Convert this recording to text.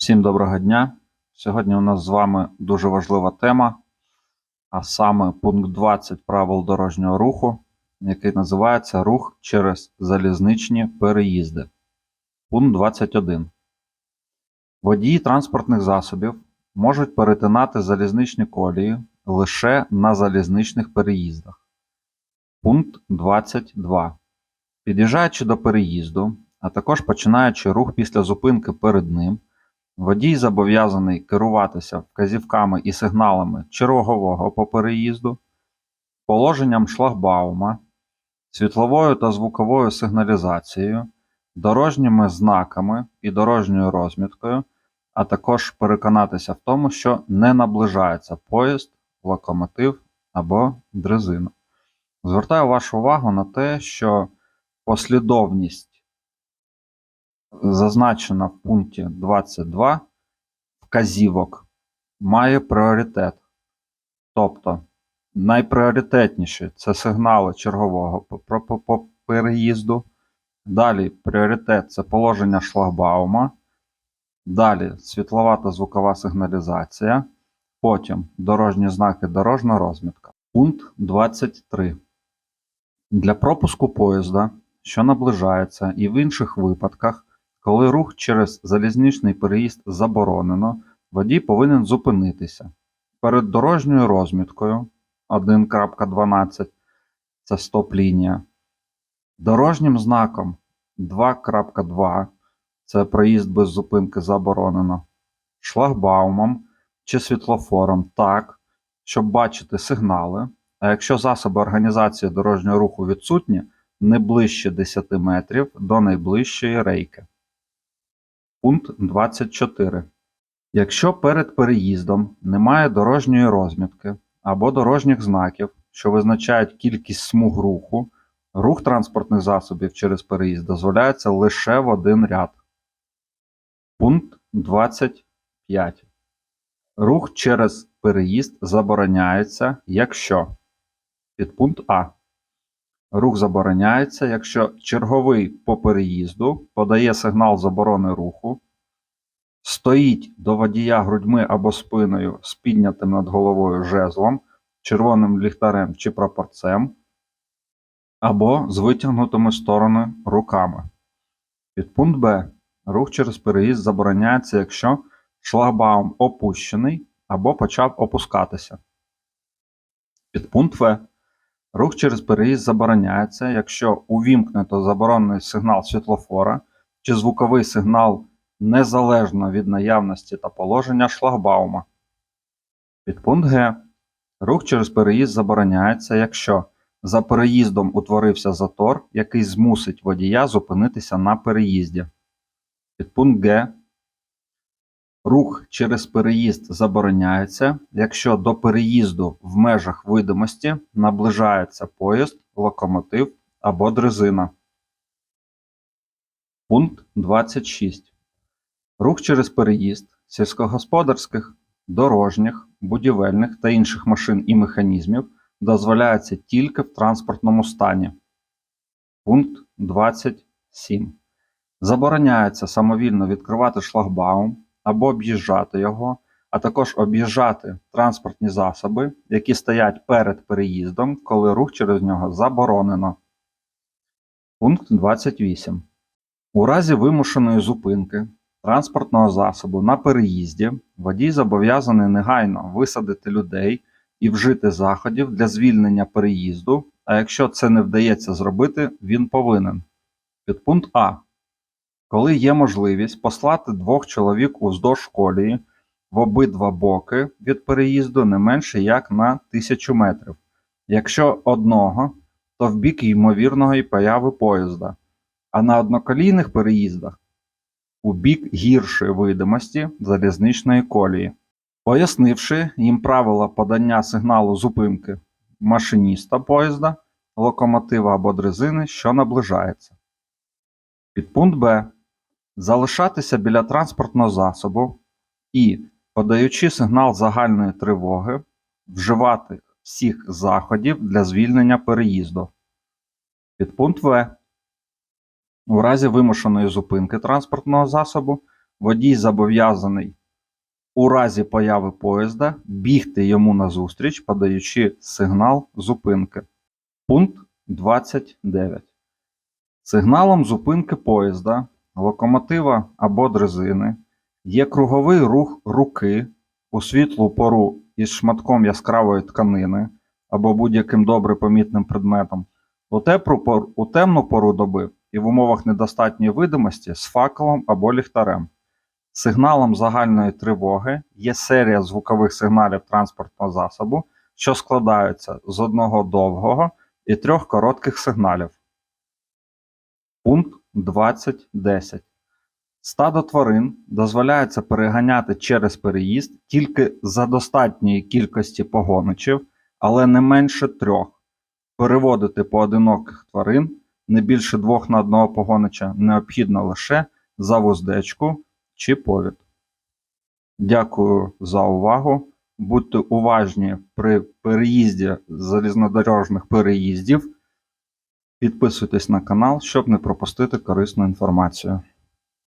Всім доброго дня. Сьогодні у нас з вами дуже важлива тема, а саме пункт 20 правил дорожнього руху, який називається Рух через залізничні переїзди. Пункт 21. Водії транспортних засобів можуть перетинати залізничні колії лише на залізничних переїздах. Пункт 22. Під'їжджаючи до переїзду, а також починаючи рух після зупинки перед ним, водій зобов'язаний керуватися вказівками і сигналами чергового по переїзду, положенням шлагбаума, світловою та звуковою сигналізацією, дорожніми знаками і дорожньою розміткою, а також переконатися в тому, що не наближається поїзд, локомотив або дрезина. Звертаю вашу увагу на те, що послідовність зазначена в пункті 22 вказівок має пріоритет. Тобто найпріоритетніші це сигнали чергового по- переїзду. Далі пріоритет це положення шлагбаума. Далі світлова та звукова сигналізація. Потім дорожні знаки, дорожна розмітка. Пункт 23. Для пропуску поїзда, що наближається, і в інших випадках, коли рух через залізничний переїзд заборонено, водій повинен зупинитися. Перед дорожньою розміткою 1.12 це стоп-лінія, дорожнім знаком 2.2 це проїзд без зупинки заборонено, шлагбаумом чи світлофором так, щоб бачити сигнали, а якщо засоби організації дорожнього руху відсутні, не ближче 10 метрів до найближчої рейки. Пункт 24. Якщо перед переїздом немає дорожньої розмітки або дорожніх знаків, що визначають кількість смуг руху, рух транспортних засобів через переїзд дозволяється лише в один ряд. Пункт 25. Рух через переїзд забороняється, якщо підпункт А. Рух забороняється, якщо черговий по переїзду подає сигнал заборони руху, стоїть до водія грудьми або спиною з піднятим над головою жезлом, червоним ліхтарем чи прапорцем, або з витягнутими сторони руками. Підпункт Б. Рух через переїзд забороняється, якщо шлагбаум опущений або почав опускатися. Підпункт В. Рух через переїзд забороняється, якщо увімкнено заборонений сигнал світлофора чи звуковий сигнал незалежно від наявності та положення шлагбаума. Підпункт Г. Рух через переїзд забороняється, якщо за переїздом утворився затор, який змусить водія зупинитися на переїзді. Підпункт Г. Рух через переїзд забороняється, якщо до переїзду в межах видимості наближається поїзд, локомотив або дрезина. Пункт 26. Рух через переїзд сільськогосподарських, дорожніх, будівельних та інших машин і механізмів дозволяється тільки в транспортному стані. Пункт 27. Забороняється самовільно відкривати шлагбаум або об'їжджати його, а також об'їжджати транспортні засоби, які стоять перед переїздом, коли рух через нього заборонено. Пункт 28. У разі вимушеної зупинки транспортного засобу на переїзді водій зобов'язаний негайно висадити людей і вжити заходів для звільнення переїзду, а якщо це не вдається зробити, він повинен. Підпункт А. Коли є можливість послати двох чоловік уздовж колії в обидва боки від переїзду не менше як на 1000 метрів. Якщо одного, то в бік ймовірної появи поїзда, а на одноколійних переїздах у бік гіршої видимості залізничної колії, пояснивши їм правила подання сигналу зупинки машиніста поїзда, локомотива або дрезини, що наближається. Підпункт Б. Залишатися біля транспортного засобу і, подаючи сигнал загальної тривоги, вживати всіх заходів для звільнення переїзду. Підпункт В. У разі вимушеної зупинки транспортного засобу водій зобов'язаний у разі появи поїзда бігти йому назустріч, подаючи сигнал зупинки. Пункт 29. Сигналом зупинки поїзда, локомотива або дрезини є круговий рух руки у світлу пору із шматком яскравої тканини або будь-яким добре помітним предметом, у, темну пору доби і в умовах недостатньої видимості з факелом або ліхтарем. Сигналом загальної тривоги є серія звукових сигналів транспортного засобу, що складаються з одного довгого і трьох коротких сигналів. Пункт 20.10. Стадо тварин дозволяється переганяти через переїзд тільки за достатньої кількості погоничів, але не менше трьох. Переводити поодиноких тварин не більше двох на одного погонича необхідно лише за вуздечку чи повід. Дякую за увагу. Будьте уважні при переїзді залізнодорожних переїздів. Підписуйтесь на канал, щоб не пропустити корисну інформацію.